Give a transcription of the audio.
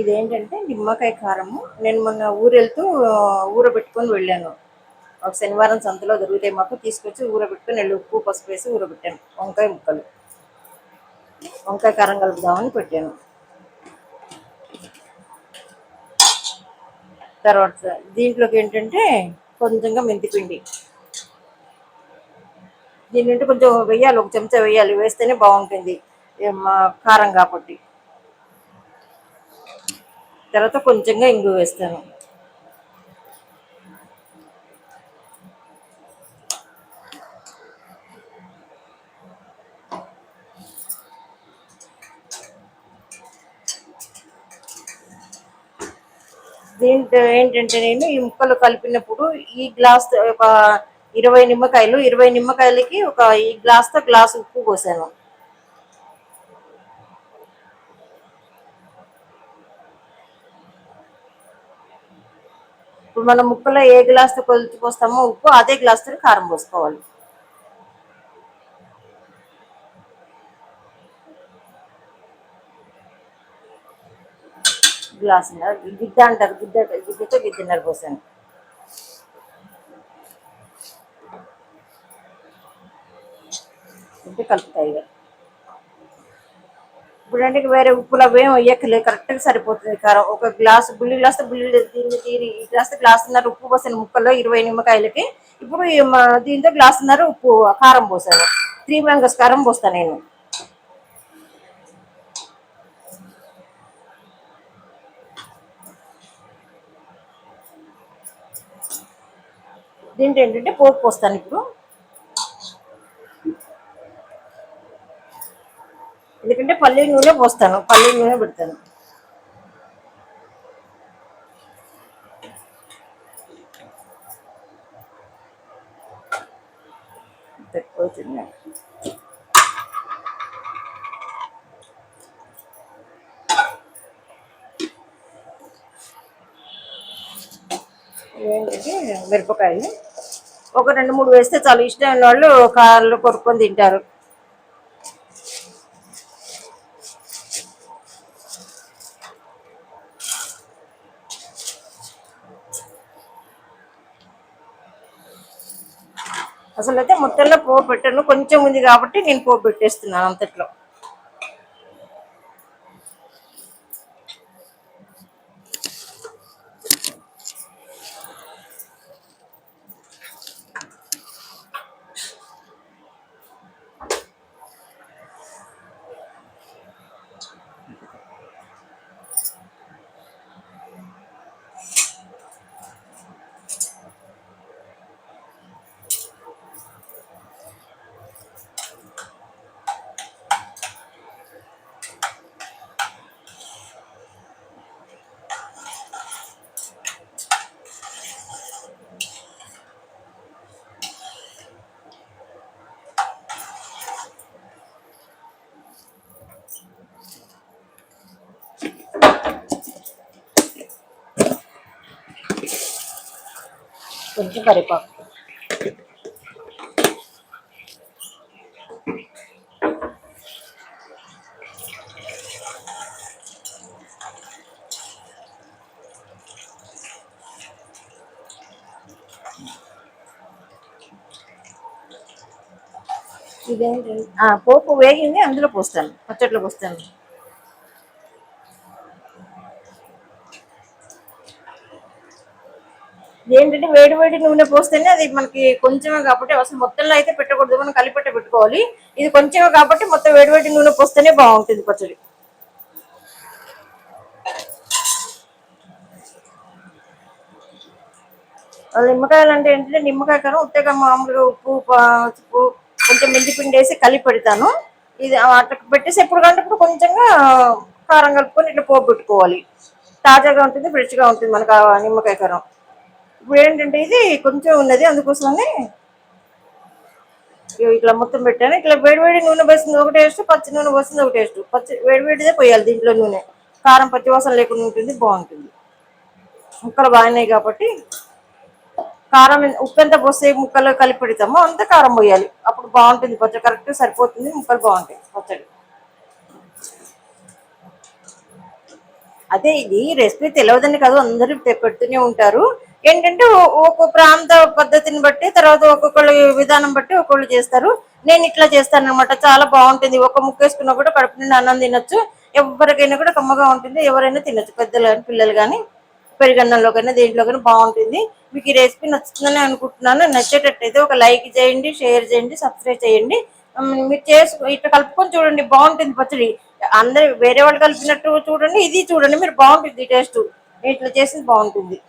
ఇదేంటంటే నిమ్మకాయ కారము. నేను మొన్న ఊరెళ్తూ ఊరబెట్టుకొని వెళ్ళాను. ఒక శనివారం సంతలో దొరుకుతాయి మాకు తీసుకొచ్చి ఊరబెట్టుకొని వెళ్ళి ఉప్పు పసుపు వేసి ఊరబెట్టాను. వంకాయ ముక్కలు. వంకాయ కారం కలుపుదామని పెట్టాను. తర్వాత దీంట్లోకి ఏంటంటే కొంచెంగా మెంతిపిండి. దీని కొంచెం వేయాలి ఒక చెంచా వేయాలి వేస్తేనే బాగుంటుంది. మా కారం కాబట్టి. తర్వాత కొంచెంగా ఇంగు వేస్తాను. దీంట్లో ఏంటంటే నేను ఈ ముక్కలు కలిపినప్పుడు ఈ గ్లాస్ ఒక ఇరవై నిమ్మకాయలు ఇరవై నిమ్మకాయలకి ఒక ఈ గ్లాస్తో గ్లాస్ ఉప్పు పోసాను. ఇప్పుడు మనం ముక్కలో ఏ గ్లాస్తో కొలిచి పోస్తామో ఉప్పు అదే గ్లాస్తో కారం పోసుకోవాలి. గ్లాస్ గిద్ద అంటారు గిద్ద గిద్దతో గిద్దన్నర పోసాను. అంటే కలుపుతాయి ఇక. ఇప్పుడు అంటే వేరే ఉప్పులు అవి ఏం కరెక్ట్గా సరిపోతుంది కారం. ఒక గ్లాస్ బుల్లి గ్లాస్ బుల్లి దీన్ని తీరి ఈ గ్లాస్ గ్లాసున్నర ఉప్పు పోసాను ముక్కల్లో ఇరవై నిమ్మకాయలకి ఇప్పుడు దీంతో గ్లాస్ దీంతో గ్లాసున్నర ఉప్పు కారం పోసాను. త్రీ మ్యాంగోస్ కారం పోస్తాను నేను. దీంట్లో ఏంటంటే పోపు పోస్తాను ఇప్పుడు. ఎందుకంటే పల్లి నూనె పోస్తాను పల్లి నూనె పెడతాను. తక్కువ ఏంటంటే మిరపకాయలు. ఒక రెండు మూడు వేస్తే చాలా. ఇష్టం వాళ్ళు కాళ్ళు కొరుక్కొని తింటారు. అసలు అయితే మొత్తంలో పోపు పెట్టాను. కొంచెం ఉంది కాబట్టి నేను పోపు పెట్టేస్తున్నాను అంతట్లో. కొంచెం కరివేపాకు. ఆ, పోపు వేగింది అందులో పోస్తాను. పచ్చట్లో పోస్తాను. ఏంటంటే వేడి వేడి నూనె పోస్తేనే అది మనకి కొంచెమే కాబట్టి అసలు మొత్తంలో అయితే పెట్టకూడదు మనం కలిపెట్ట పెట్టుకోవాలి. ఇది కొంచెమే కాబట్టి మొత్తం వేడి వేడి నూనె పోస్తేనే బాగుంటుంది పచ్చడి. నిమ్మకాయలు అంటే ఏంటంటే నిమ్మకాయ కారం ఉత్తగా మామూలుగా ఉప్పు పసుపు కొంచెం మెంతి పిండి వేసి కలిపి పెడతాను. ఇది అట్లా పెట్టేసి ఎప్పుడు కంటే ఇప్పుడు కొంచెంగా కారం కలుపుకొని ఇట్లా పోపు పెట్టుకోవాలి. తాజాగా ఉంటుంది ఫ్రెష్గా ఉంటుంది మనకు ఆ నిమ్మకాయ కారం ఇప్పుడు ఏంటంటే ఇది కొంచెం ఉన్నది అందుకోసమని ఇట్లా మొత్తం పెట్టాను. ఇట్లా వేడివేడి నూనె పోసింది ఒక టేస్ట్ పచ్చి నూనె పోసింది ఒక టేస్ట్. పచ్చి వేడివేడిదే పోయాలి దీంట్లో నూనె. కారం పచ్చి వాసన లేకుండా ఉంటుంది బాగుంటుంది. ముక్కలు బాగున్నాయి కాబట్టి కారం ఉప్పు ఎంత పోస్తే ముక్కలు కలిపి పెడతామో అంత కారం పోయాలి. అప్పుడు బాగుంటుంది పచ్చడి కరెక్ట్ సరిపోతుంది ముక్కలు బాగుంటాయి పచ్చడి. అదే ఇది రెసిపీ తెలియదని కాదు అందరూ పెడుతూనే ఉంటారు. ఏంటంటే ఓ- ఒక్కో ప్రాంత పద్ధతిని బట్టి తర్వాత ఒక్కొక్కళ్ళ విధానం బట్టి ఒక్కొక్కళ్ళు చేస్తారు. నేను ఇట్లా చేస్తాను అనమాట చాలా బాగుంటుంది. ఒక ముక్కేసుకున్నా కూడా కడుపు నిండా అన్నం తినొచ్చు. ఎవరికైనా కూడా కమ్మగా ఉంటుంది. ఎవరైనా తినొచ్చు. పెద్దలు కానీ పిల్లలు కానీ పెరుగన్నంలో కానీ దేంట్లో కానీ బాగుంటుంది. మీకు ఈ రెసిపీ నచ్చుతుందని అనుకుంటున్నాను. నచ్చేటట్టయితే ఒక లైక్ చేయండి షేర్ చేయండి సబ్స్క్రైబ్ చేయండి. మీరు చేసు ఇట్లా కలుపుకొని చూడండి. బాగుంటుంది పచ్చడి. అందరు వేరే వాళ్ళు కలిపినట్టు చూడండి. ఇది చూడండి. మీరు బాగుంటుంది టేస్ట్. ఇట్లా చేసింది బాగుంటుంది.